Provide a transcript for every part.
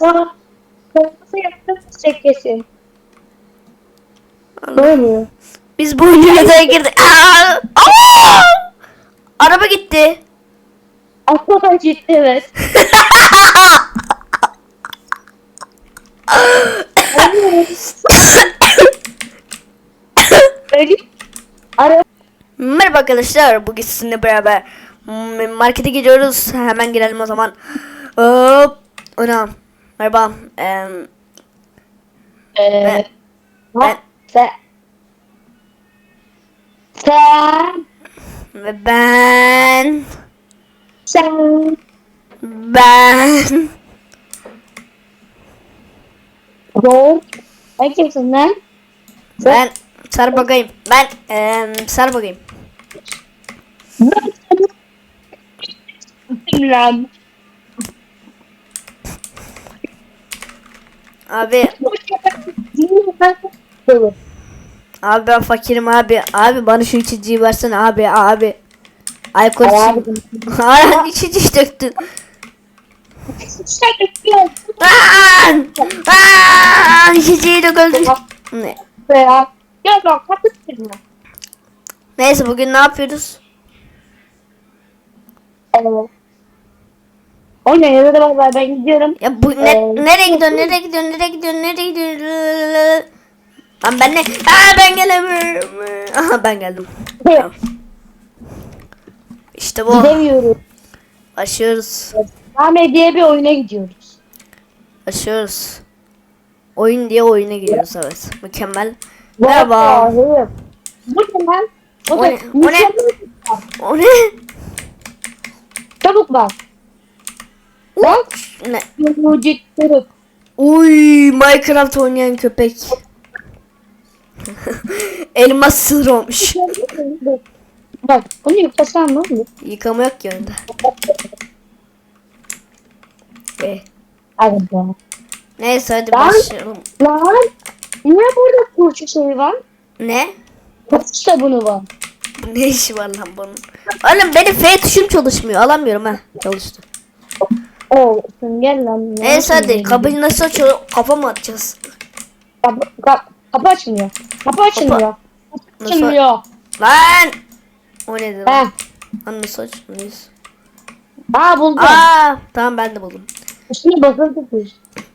Aa, kırmızı yaptım çekesi. Allah. Ne oluyor? Biz bu oyuna girdik? Aa! Aa! Araba gitti. Aslında ciddi evet. Öyle. Merhaba arkadaşlar. Bugün sizinle beraber markete gidiyoruz. Hemen girelim o zaman. Hop. Ona. Merhaba. Em, Eee. ben- Sen. Sen. ve ben Sen. ben Doğru. Sen kimsin lan? ben sar bakayım. Ben em, sar bakayım. Ben lan. Abi abi ben fakirim abi. Abi bana şu içiciyi versene abi abi. Alkol. Hala içici döktün. Lan! Lan! İçiciyi döküldü. Ne? Neyse bugün ne yapıyoruz? Evet. O ne ya da bak ben gidiyorum. Ya bu ne, Ee, nereye gidiyorsun? Nereye gidiyorsun? Nereye gidiyorsun? Nereye gidiyorsun? Lan ben ne? Aa ben gelemiyorum. Aha ben geldim. Tamam. İşte bu. Gidemiyoruz. Başlıyoruz. Ahmet diye bir oyuna gidiyoruz. Başlıyoruz. Oyun diye oyuna giriyoruz evet. Mükemmel. Merhaba. Bu O da ne? O ne? mükemmel. O ne? Çabuk bak. Bak. Ne? Mucit kırık. Uy Minecraft oynayan köpek. Elmas sır olmuş. Bak bunu yıkasam ne olur? Yıkama yok ki önünde. Eh. Hadi be. Neyse hadi Lan. başlayalım. Lan. Niye burada kurşu şey var? Ne? Kurşu sabunu var. Ne işi var lan bunun? Oğlum benim F tuşum çalışmıyor. Alamıyorum ha. Çalıştı. Oo, sen gel lan. Neyse hadi kapıyı nasıl açıyor? Kafa mı atacağız? Kapı, kapı, kapı açmıyor. Kapı açmıyor. Kapı Nasıl- açmıyor. Lan! O nedir He. lan? Lan nasıl açmalıyız? Aa buldum. Aa, tamam ben de buldum. Üstüne basılı tutuyor.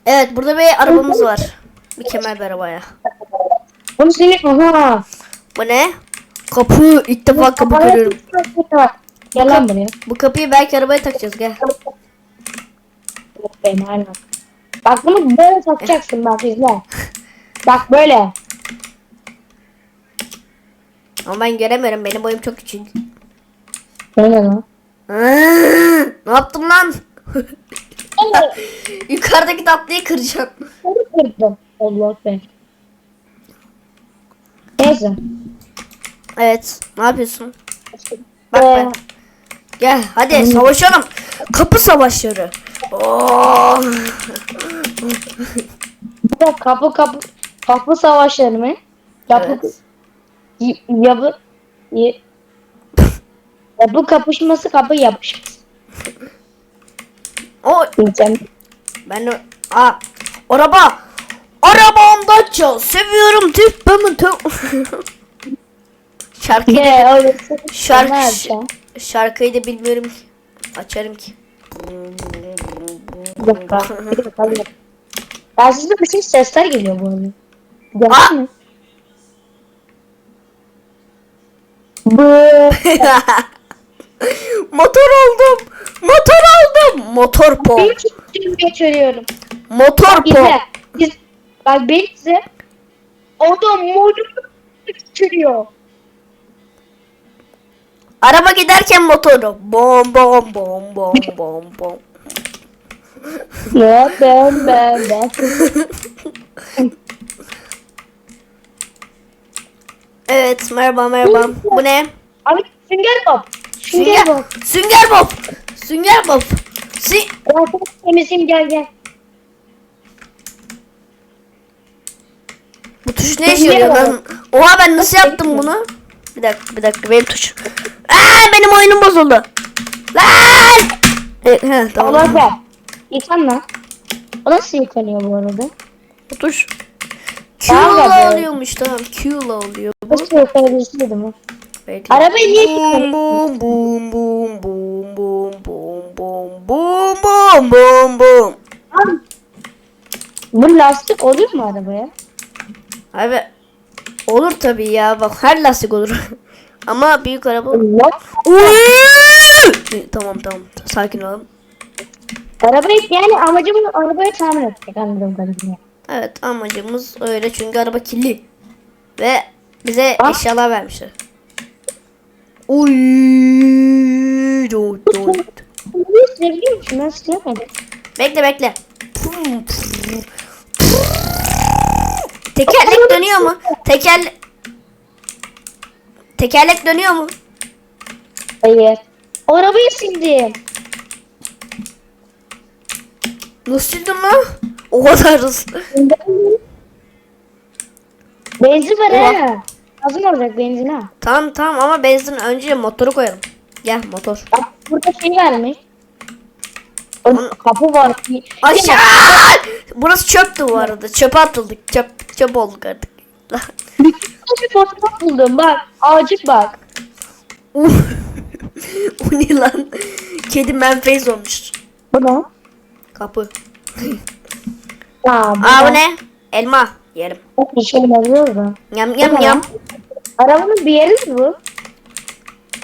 Evet burada bir arabamız var. Mükemmel bir arabaya. Bunu senin aha. Bu ne? Kapı. ilk defa kapı görüyorum. Gel lan buraya. Bu kapıyı belki arabaya takacağız gel. Benim aynen. Bak bunu böyle takacaksın bak izle. Bak böyle. Ama ben göremiyorum. Benim boyum çok küçük. Ne lan? Ne yaptım lan? Yukarıdaki tatlıyı kıracağım. Onu kırdım. Allah be. Neyse. Evet. Ne yapıyorsun? Bak Ee, ben. Gel hadi savaşalım. Kapı savaşları. Oo. Bu da kapı kapı kapı savaşları mı? Kapı Evet. y- yapı y- yapı kapışması kapı yapışması. O Diyeceğim. ben Aa, araba. Arabam Dacia. Seviyorum tüp ben tüp. Şarkıyı da, öyle şarkı, şarkıyı da bilmiyorum ki. Açarım ki. Bir dakika. Bir dakika. bir dakika. Ya sizde bir şey sesler geliyor bu arada. Geldi mi? Bu Motor oldum. Motor oldum. Motor pop. bir için geçiriyorum. Motor pop. İzle. İz, bak beni izle. Adam modu geçiriyor. Araba giderken motoru. Bom bom bom bom bom bom. Ya ben ben ben. Evet merhaba merhaba. Bu ne? Abi sünger bob. Sünger bob. sünger bob. Sünger bob. Sü Ya çok temizim gel gel. Bu tuş ne işe yarıyor lan? Oha ben nasıl yaptım bunu? Bir dakika bir dakika benim tuş. Aa benim oyunum bozuldu. Lan! E, he, Allah tamam. be. İnsan lan. O nasıl yıkanıyor bu arada? Bu tuş. Q'la alıyormuş tamam. Q'la oluyor bu. Nasıl yıkanabilirsin dedim. Bekle. Arabayı niye Bum bum bum bum bum bum bum bum bum bum bum bum. Bu lastik olur mu arabaya? Abi olur tabii ya bak her lastik olur. Ama büyük araba. Tamam tamam sakin olalım. Arabayı yani amacımız arabayı tamir etmek anladığım kadarıyla. Evet amacımız öyle çünkü araba kirli. Ve bize Ah. eşyalar vermişler. Uy! do, do. Bunu silebiliyor musun? Ben silemedim. Bekle bekle. Tekerlek dönüyor mu? Teker Tekerlek dönüyor mu? Hayır. Arabayı sildim. Nasıl sildin lan? O kadar hızlı. Benzin var Oha. ha. Lazım olacak benzin ha. Tamam tamam ama benzin önce motoru koyalım. Gel motor. Bak burada şey vermiş. O kapı var. Aşağı! Burası çöptü bu arada. Çöpe atıldık. Çöp, çöp olduk artık. Bir fotoğraf buldum bak. Ağacık bak. O ne lan? Kedi menfez olmuş. Bu ne? Kapı. Aa, bu Aa ne? bu ne? Elma. Yerim. Çok bir şey yazıyor da. Yam yam yam. Arabanın bir yeri mi bu?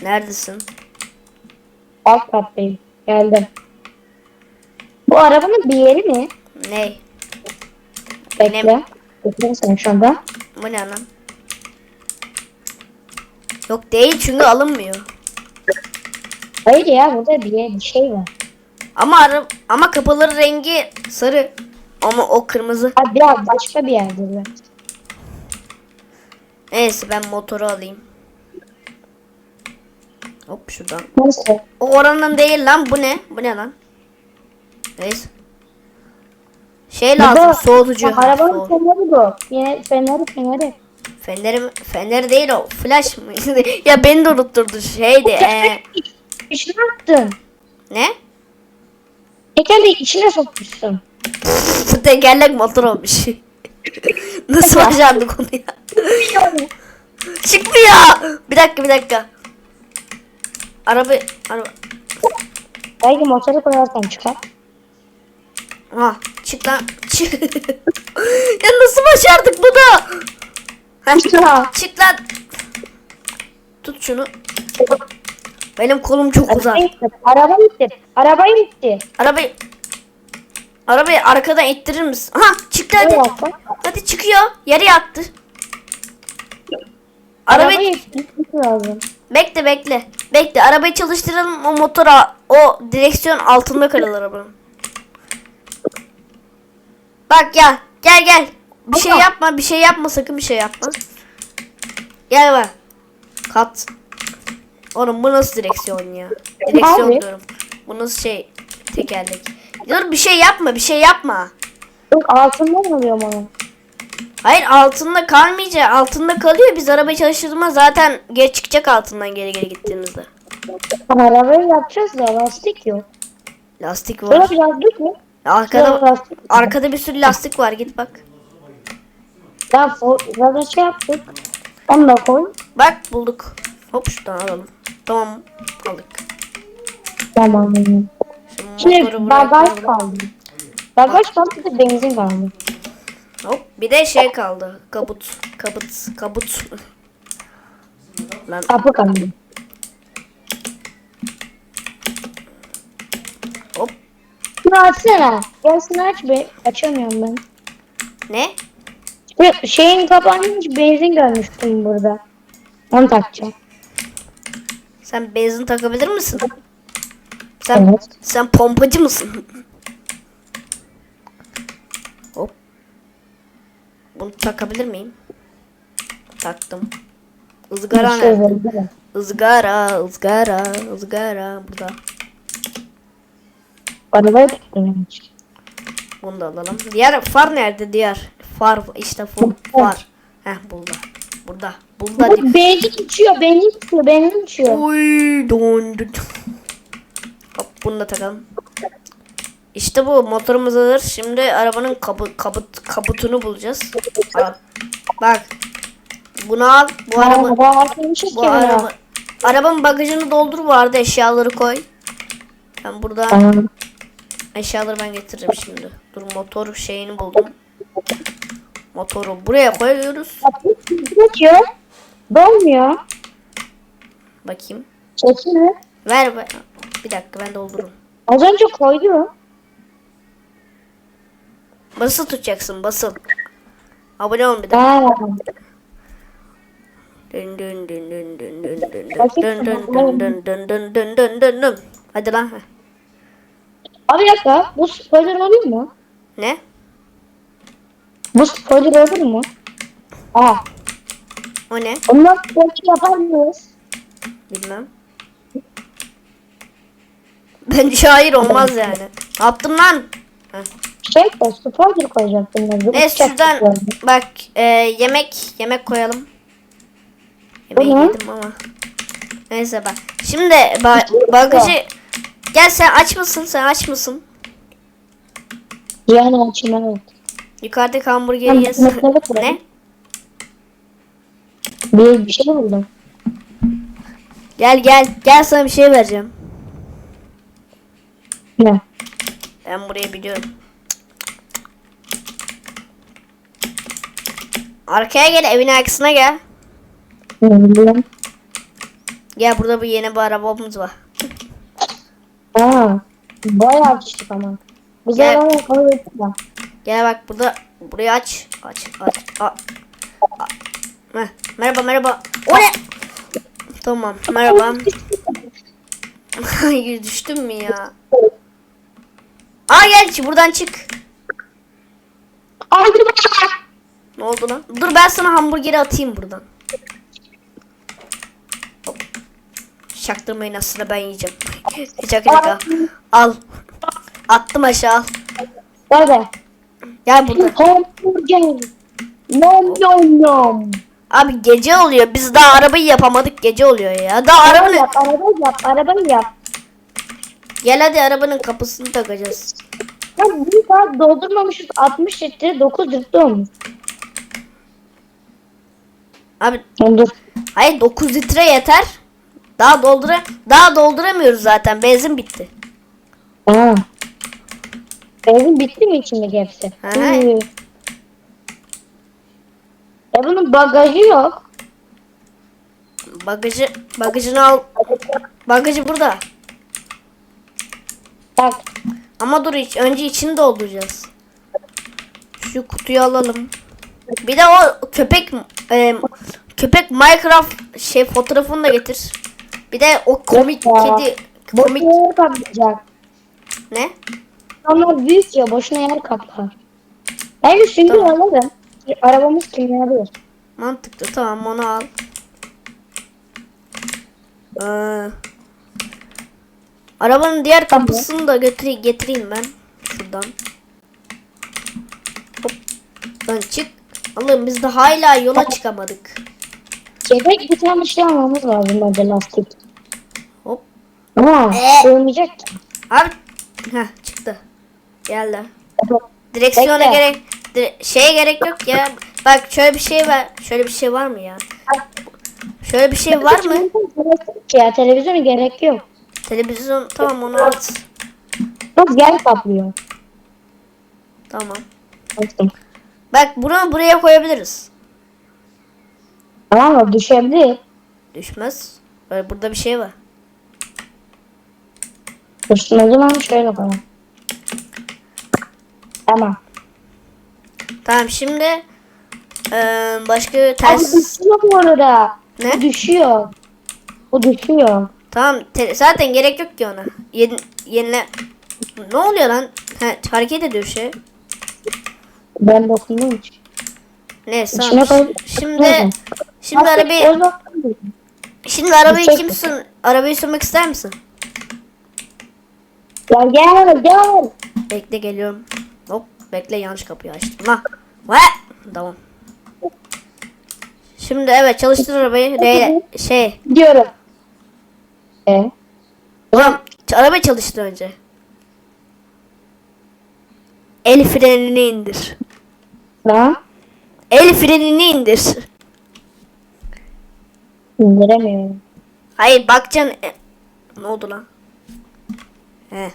Neredesin? Alt kattayım. Geldim. Bu arabanın bir yeri mi? Ne? Bekle. Bekle sen şu anda. Bu ne lan? Yok değil çünkü alınmıyor. Hayır ya burada bir, şey var. Ama ara, ama kapıların rengi sarı. Ama o kırmızı. Ha biraz başka bir yerde. Neyse ben motoru alayım. Hop şuradan. Neyse. O oranın değil lan bu ne? Bu ne lan? Neyse. Şey lazım Burada- soğutucu. Arabanın soğut- feneri bu. Yine feneri feneri. Fenerim, fener değil o. Flash mı? ya beni de unutturdu şeydi. Ee, İçine attın. ne? Tekerleği içine sokmuşsun. Bu tekerlek motor olmuş. Nasıl başardık onu ya? Çıkmıyor. Bir dakika bir dakika. Araba araba. Belki motoru koyarsan çıkar. Ha çık lan. Çık. ya nasıl başardık bunu? Çıkar. çık lan. Tut şunu. Benim kolum çok uzak. Arabayı ittir. Arabayı ittir. Arabayı. Arabayı arkadan ittirir misin? Ha çıktı hadi. Hadi çıkıyor. Yere yattı. Arabayı Arabayı lazım. bekle bekle. Bekle arabayı çalıştıralım o motora o direksiyon altında kalır arabanın. Bak ya gel gel. Bir şey Baba. yapma bir şey yapma sakın bir şey yapma. Gel bak. Kat. Oğlum bu nasıl direksiyon ya? Direksiyon Abi. diyorum. Bu nasıl şey tekerlek. Dur bir şey yapma bir şey yapma. Yok altından alıyorum onu. Hayır altında kalmayacak. Altında kalıyor. Biz arabayı çalıştırdığımız zaten geri çıkacak altından geri geri gittiğimizde. Arabayı yapacağız da lastik yok. Lastik var. bir lastik mi? Şurada Arkada lastik. arkada bir sürü lastik var. Git bak. Ya zaten şey yaptık. Onu da koy. Bak bulduk. Hop şuradan alalım. Tamam aldık. Tamam. Şimdi buraya bagaj kaldı. Bagaj kaldı bir de benzin kaldı. Hop bir de şey kaldı. Kabut. Kabut. Kabut. Lan Kapı kaldı. hop. Şunu açsana. Gelsin aç be. Açamıyorum ben. Ne? Şu şeyin kapağını hiç benzin görmüştüm burada. Onu takacağım. Sen benzin takabilir misin? Sen Evet. sen pompacı mısın? Hop. Bunu takabilir miyim? Taktım. Izgara Şey mi? Izgara, ızgara, ızgara burada. Arabayı tuttum. Bunu da alalım. Diğer far nerede diğer? Far işte fu- far. Heh burada. Burada. Burada. Bu benzin içiyor, benzin içiyor, benzin içiyor. Uy don don. Hop bunu da takalım. İşte bu motorumuz hazır. Şimdi arabanın kabu, kabut, kabutunu bulacağız. Al. Bak. Bunu al. Bu araba bu araba araba. arabanın bagajını doldur arada eşyaları koy. Ben burada Tamam. Eşyaları ben getireceğim şimdi. Dur motor şeyini buldum. Motoru buraya koyuyoruz. Geçiyor. Dolmuyor. Bakayım. Çekimi. Ver ver. Bir dakika ben doldururum. Az önce koydu. Basılı tutacaksın basıl. Abone ol bir de. Ha. Dün dün dün dün dün dün dün dün dün dün dün dün dün dün dün dün dün. Hadi lan. Abi bir dakika. Bu spoiler olur mu? Ne? Bu spoiler olur mu? Aa. O ne? Ondan belki yapar mıyız? Bilmem. Bence hayır olmaz yani. Ne yaptın lan? Heh. Şey de spoiler koyacaktım ben. Uçak şuradan spoiler. bak e, yemek yemek koyalım. Yemeği yedim ama. Neyse bak. Şimdi ba- bagajı gel sen aç mısın? Sen aç mısın? Yani açayım evet. Yukarıdaki hamburgeri yes. Ne? Bir, bir şey buldum. Gel gel. Gel sana bir şey vereceğim. Ne? Ben burayı biliyorum. Arkaya gel evin arkasına gel. Ne bileyim. Gel burada bir yeni bir arabamız var. Aa. Bayağı küçük ama. Bize Gel. ama koyuyorsun da. Gel bak burada burayı aç. Aç aç. A- A- Heh, merhaba merhaba. O ne? Tamam merhaba. Hayır düştüm mü ya? Aa gel buradan çık. Ne oldu lan? Dur ben sana hamburgeri atayım buradan. Hop. Çaktırmayın aslında ben yiyeceğim. Şaka şaka. Al. Attım aşağı al. Böyle. Gel burada. Hamburger. Nom nom nom. Abi gece oluyor. Biz daha arabayı yapamadık. Gece oluyor ya. Daha Araba arabanın... yap, araba yap, araba yap. Gel hadi arabanın kapısını takacağız. Ya bir saat doldurmamışız 60 litre 9 litre olmuş. Abi Dur. hayır 9 litre yeter. Daha doldura daha dolduramıyoruz zaten. Benzin bitti. Aa. Benzin bitti mi içindeki hepsi? Hı. Hı. Ya bunun bagajı yok. Bagajı bagajını al. Bagajı burada. Bak. Ama dur iç, önce içini dolduracağız. Şu kutuyu alalım. Bir de o köpek e, köpek Minecraft şey fotoğrafını da getir. Bir de o komik ya. kedi Boşuna komik yer kaplayacak. ne? Onlar büyük ya boşuna yer kaplar. Bence süngü Tamam. alalım. Arabamız kimyalı. Mantıklı tamam onu al. Ee, arabanın diğer kapısını da götüreyim getireyim ben şuradan. Hop. Lan çık. Allah'ım biz de hala yola çıkamadık. Çeyrek bir tane şey almamız lazım bence lastik. Ama Ee? sığmayacak ki. Abi Heh, çıktı. Geldi. Direksiyona Bekle. gerek dire- şeye gerek yok ya. Bak şöyle bir şey var. Şöyle bir şey var mı ya? Şöyle bir şey var mı? Ya televizyona gerek yok. Televizyon tamam onu at. Çok yer kaplıyor. Tamam. Baktım. Bak bunu buraya koyabiliriz. Tamam mı? Düşebilir. Düşmez. Böyle burada bir şey var. Üstüne o zaman şöyle koyalım. Tamam. Tamam şimdi eee, başka Abi ters. düşüyor bu arada. Ne? Bu düşüyor. Bu düşüyor. Tamam te- zaten gerek yok ki ona. Yeni, yenile. Ne oluyor lan? Ha, hareket ediyor şey. Ben dokundum hiç. Neyse İçine tamam. koy. Şimdi şimdi Artık arabayı o zaman- şimdi arabayı Çok- kim sür arabayı sürmek ister misin? Ya gel gel. Bekle geliyorum. Hop bekle yanlış kapıyı açtım lan. Ve tamam. Şimdi evet çalıştır arabayı. Re, şey. Diyorum. E? Tamam. Arabayı çalıştır önce. El frenini indir. Lan El frenini indir. indiremiyorum. Hayır bakacaksın. E, ne oldu lan?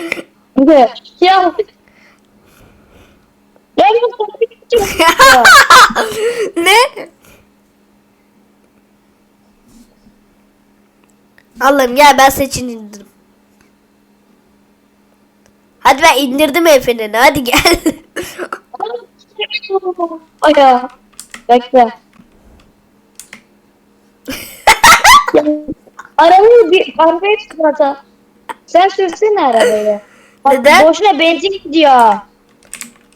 Ne? Ya. Ben bu kapıyı ya. ne? Allah'ım gel ben senin için indirdim. Hadi ben indirdim frenini hadi gel. Ay ya. Bekle. Ya, Arabayı bir arabaya çıkarsa. Sen sürsene arabayı. Bak, Neden? Boşuna benzin gidiyor.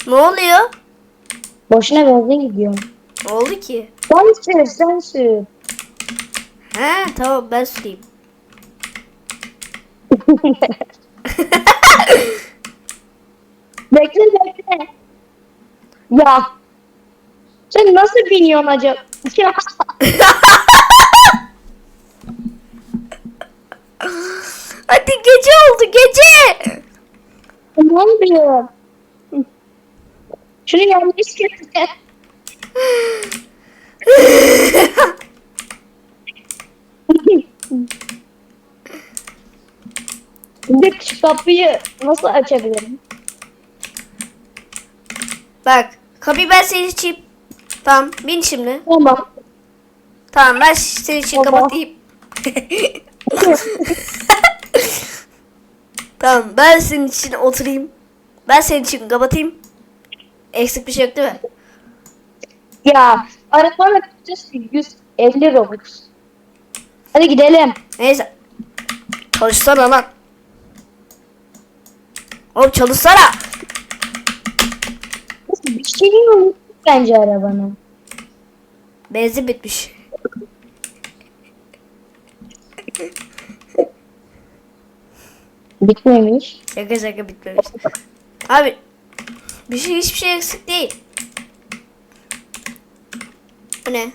ne oluyor? Boşuna benzin gidiyor. Ne oldu ki? Sen sür, sen sür. He tamam ben süreyim. bekle bekle. Ya. Sen nasıl biniyorsun acaba? Hadi gece oldu gece. ne oluyor? Şunu yanlış getir. Bir şu kapıyı nasıl açabilirim? Bak kapıyı ben senin için. Tamam bin şimdi. Tamam. Tamam ben senin için kapatayım. tamam ben senin için oturayım. Ben senin için kapatayım. Eksik bir şey yok değil mi? ya arabanın bütçesi 150 Robux. Hadi gidelim. Neyse. Çalışsana lan. Oğlum çalışsana. Bir şeyini unuttuk bence arabanın. Benzin bitmiş. Bitmemiş. Şaka şaka bitmemiş. Abi bir şey hiçbir şey eksik değil. Bu ne?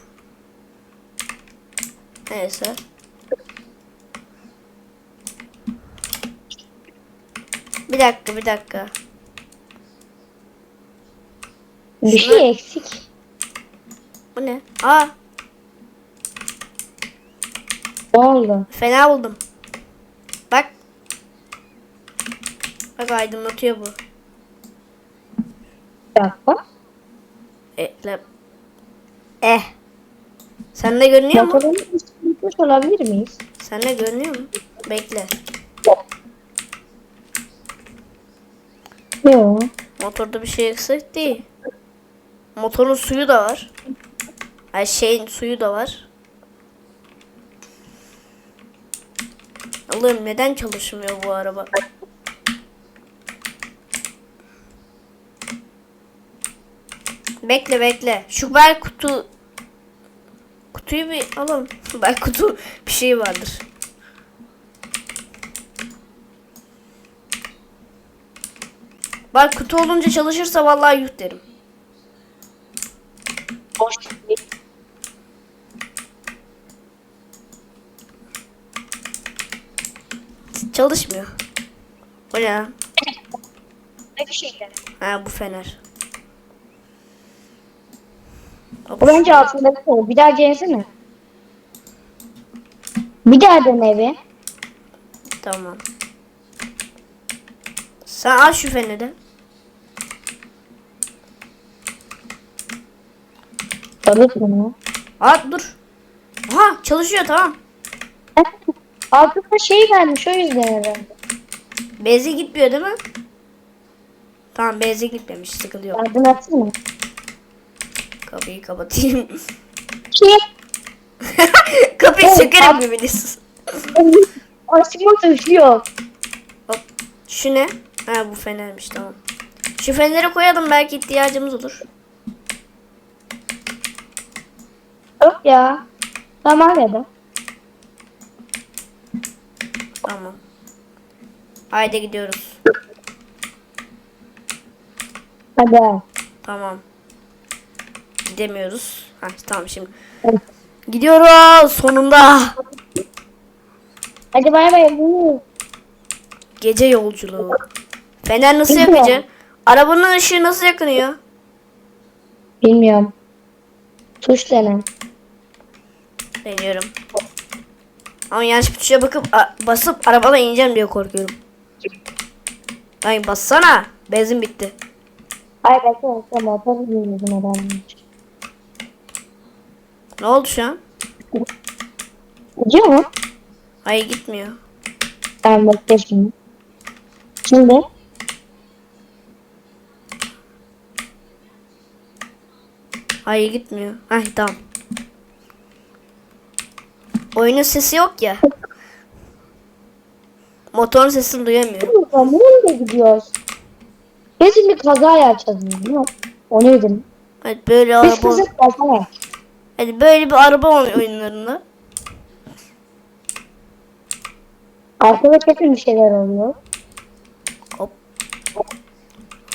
Neyse. Bir dakika bir dakika. Bir şey eksik. Bu ne? Aa Ne oldu? fena buldum. Bak. Bak aydınlatıyor bu. Bir dakika. Ekle. Eh. Sen de görünüyor mu? Motorunu unutmuş olabilir miyiz? Sen de görünüyor mu? Bekle. Yok. Motorda bir şey eksik değil. Motorun suyu da var. Ay şeyin suyu da var. Allah'ım neden çalışmıyor bu araba? Bekle bekle. Şu bel kutu kutuyu bir alalım. Bel kutu bir şey vardır. Bak kutu olunca çalışırsa vallahi yuh derim. Boş. Çalışmıyor. O ne? bir şey Ha bu fener. O bence altındaki o. Bir daha gelsene. Bir daha dene bir. Tamam. Sen al şu feneri. Çalış bunu. At dur. Aha çalışıyor tamam. Altında şey vermiş o yüzden herhalde. Beze gitmiyor değil mi? Tamam beze gitmemiş sıkıntı yok. Yardım etsene. Kapıyı kapatayım. Şey, Kapıyı Evet, sökerim abi. gibiniz. açma tuşu yok. Hop. Şu ne? Ha bu fenermiş tamam. Şu feneri koyalım belki ihtiyacımız olur. Yok ya. Tamam ya da. Tamam. Haydi gidiyoruz. Hadi. Tamam. Gidemiyoruz. Ha tamam şimdi. Gidiyoruz sonunda. Hadi bay bay. Gece yolculuğu. Fener nasıl Bilmiyorum. Arabanın ışığı nasıl yakınıyor? Bilmiyorum. Tuş dene. Deniyorum. Ama yanlış bir tuşa bakıp basıp arabadan ineceğim diye korkuyorum. Ay bassana. Benzin bitti. Ay bekle bekle motor bilmiyordum adamın. Ne oldu şu an? Gidiyor mu? Hayır gitmiyor. Tamam bekle şimdi. Şimdi. Hayır gitmiyor. Ay tamam. Oyunun sesi yok ya. Motorun sesini duyamıyorum. Nereye gidiyoruz? Kesin bir kaza yapacağız değil mi? O neydi? Hadi böyle Biz araba kızık Hadi böyle bir araba oy- oyunlarında. Arkada kesin bir şeyler oluyor. Hop.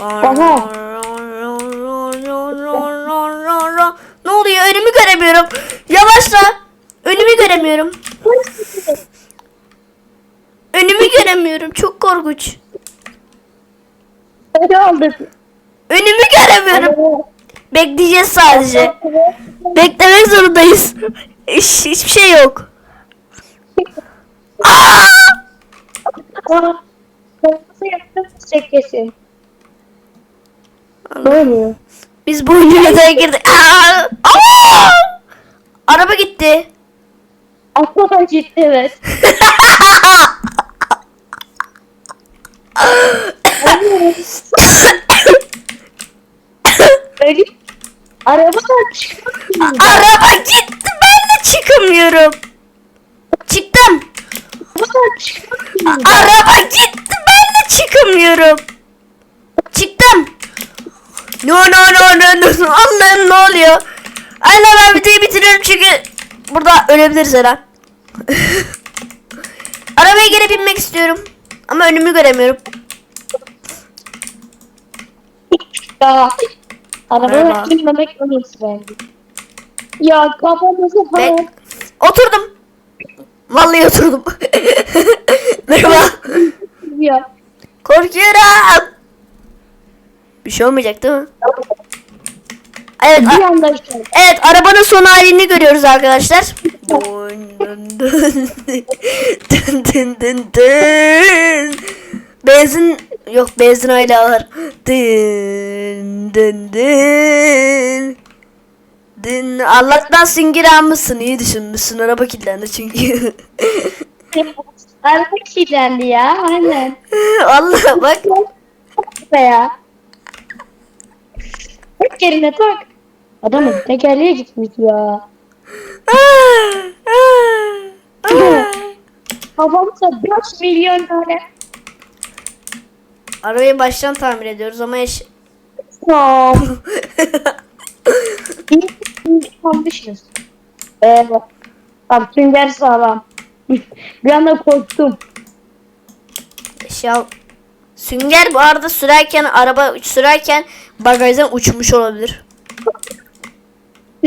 Aha. Ne oluyor? Önümü göremiyorum. Yavaşla. Önümü göremiyorum. Önümü göremiyorum. Çok korkunç. Önümü göremiyorum. Bekleyeceğiz sadece. Beklemek zorundayız. Hiç, hiçbir şey yok. Aa! Biz bu oyuna girdik? Aa! Aa! Araba gitti. Aslında ciddi evet. Öyle arabadan çıkmıyor. Araba gitti. Ben de çıkamıyorum. Çıktım. Araba gitti. Ben de çıkamıyorum. Çıktım. No no no no no. Allah'ım ne oluyor? Allah ben videoyu bitiriyorum çünkü burada ölebiliriz her an. Arabaya geri binmek istiyorum. Ama önümü göremiyorum. Ya. Merhaba. Arabadan inmemek en iyisi bence. Ya kafamızı Bek falan oturdum. Vallahi oturdum. Merhaba. ya. Korkuyorum. Bir şey olmayacak değil mi? Evet, Bir a- anda işte. evet arabanın son halini görüyoruz arkadaşlar. Dın dın dın dın dın dın dın. Benzin yok benzin hala var. Dın dın dın. Dın. Allah'tan sünger almışsın iyi düşünmüşsün araba kilitlendi çünkü. Araba kilitlendi ya. Aynen. Allah bak. Ya. Tek yerine tak. Adamın tekerleğe gitmiş ya. Ah, ah, ah. Kafamıza 5 milyon tane. Arabayı baştan tamir ediyoruz ama eş... Tamam. Kalmışız. Evet. Bak sünger sağlam. bir anda korktum. eşya... Sünger bu arada sürerken araba sürerken bagajdan uçmuş olabilir.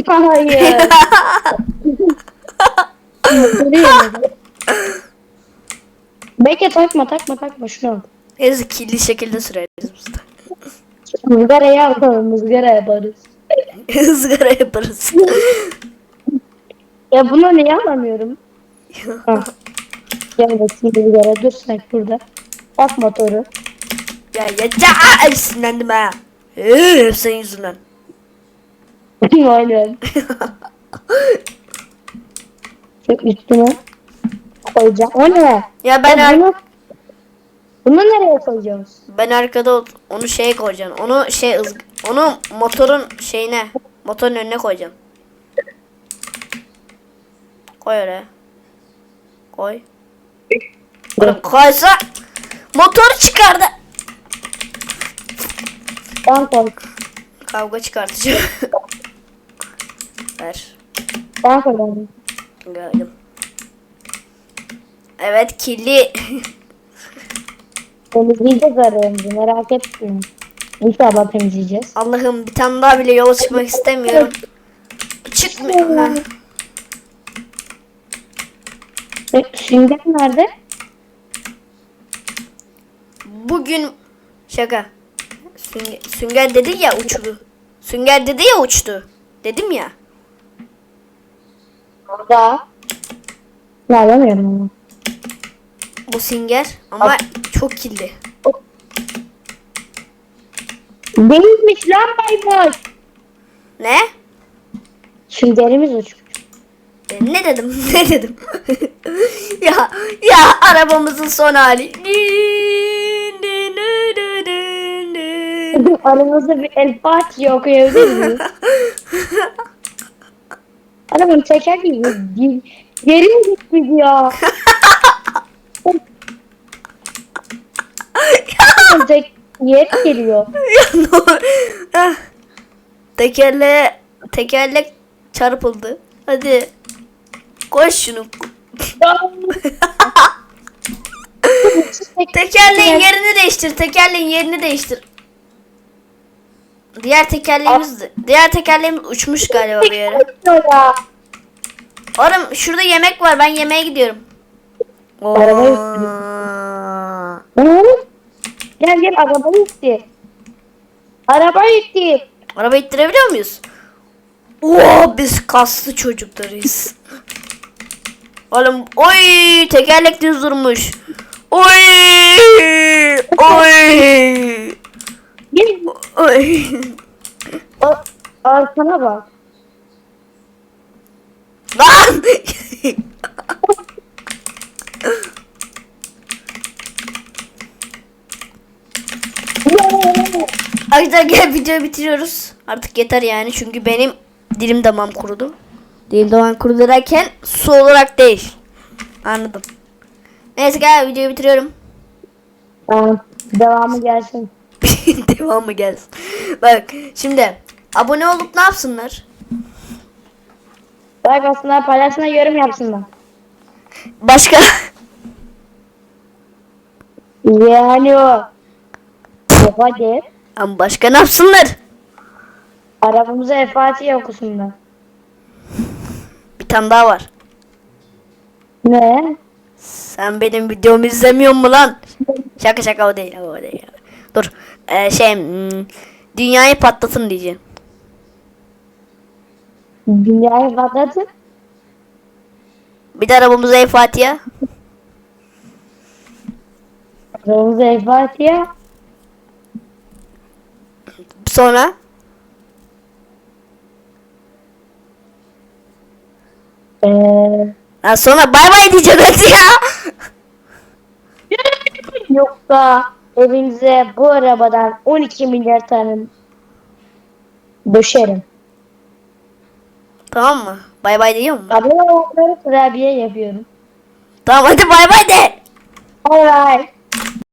Hayır. Belki takma takma takma şunu. Neyse kirli şekilde süreriz biz de. Mızgaraya yapalım mızgara yaparız. Izgara yaparız. Ya bunu niye alamıyorum? Ha. Gel bakayım mızgara dur sen burada. Bak motoru. ya ya ya sinirlendim ha. Ee, senin yüzünden. Aynen. Şu üstüne koyacağım. O ne? ya ben Ya bunu, bunu nereye koyacağız? ben arkada ot- onu şeye koyacaksın. Onu şey ızg- onu motorun şeyine motorun önüne koyacaksın. Koy oraya. Koy. Oğlum koysa motor çıkardı. Ben koy. Kavga çıkartacağım. Ver. Ben koyacağım. Gördüm. Evet kirli. Temizleyeceğiz arayınca merak etmeyin. İnşallah temizleyeceğiz. Allah'ım bir tane daha bile yola çıkmak istemiyorum. Çıkmıyor. Ha. E, sünger nerede? Bugün Şaka. Sünger, sünger dedi ya uçtu. Sünger dedi ya uçtu. Dedim ya. Orada. Ya onu. Bu sünger ama çok kirli. Değilmiş lan bayboş. Ne? Süngerimiz uçmuş. Ben ne dedim? Ne dedim? ya ya arabamızın son hali. Aramızda bir El Fatiha okuyabilir miyiz? Arabanın teker gibi ge- geri mi gitmiş ya? Yer geliyor. Ah. Tekerle tekerlek çarpıldı. Hadi. Koş şunu. Tekerleğin yerini değiştir. Tekerleğin yerini değiştir. Diğer tekerleğimiz diğer tekerleğimiz uçmuş galiba bir yere. Oğlum şurada yemek var. Ben yemeğe gidiyorum. Oo. Gel gel araba gitti. Araba gitti. Araba ittirebiliyor muyuz? Oo biz kaslı çocuklarıyız. Oğlum oy tekerlek düz durmuş. Oy oy Gel oy. arkana bak. Lan! Arkadaşlar gel videoyu bitiriyoruz. Artık yeter yani çünkü benim dilim damağım kurudu. Dilim damağım kurudu derken su olarak değil. Anladım. Neyse gel videoyu bitiriyorum. Tamam. Devamı gelsin. Devamı gelsin. Bak şimdi abone olup ne yapsınlar? Bak aslında paylaşsınlar yorum yapsınlar. Başka? Yani o. Hadi. Ama başka ne yapsınlar? Arabamıza El Fatiha okusunlar. Bir tane daha var. Ne? Sen benim videomu izlemiyor mu lan? Şaka şaka o değil o değil. Dur. Ee, şey hmm, dünyayı patlatın diyeceğim. Dünyayı patlatın. Bir de arabamıza El Fatiha. Arabamıza El Fatiha. Sonra Ee, ha, sonra bay bay diyeceğim hadi ya. yoksa evinize bu arabadan 12 milyar tane döşerim. tamam mı? Bay bay diyor mu? Abone olanları kurabiye yapıyorum. Tamam hadi bay bay de. Bay bay.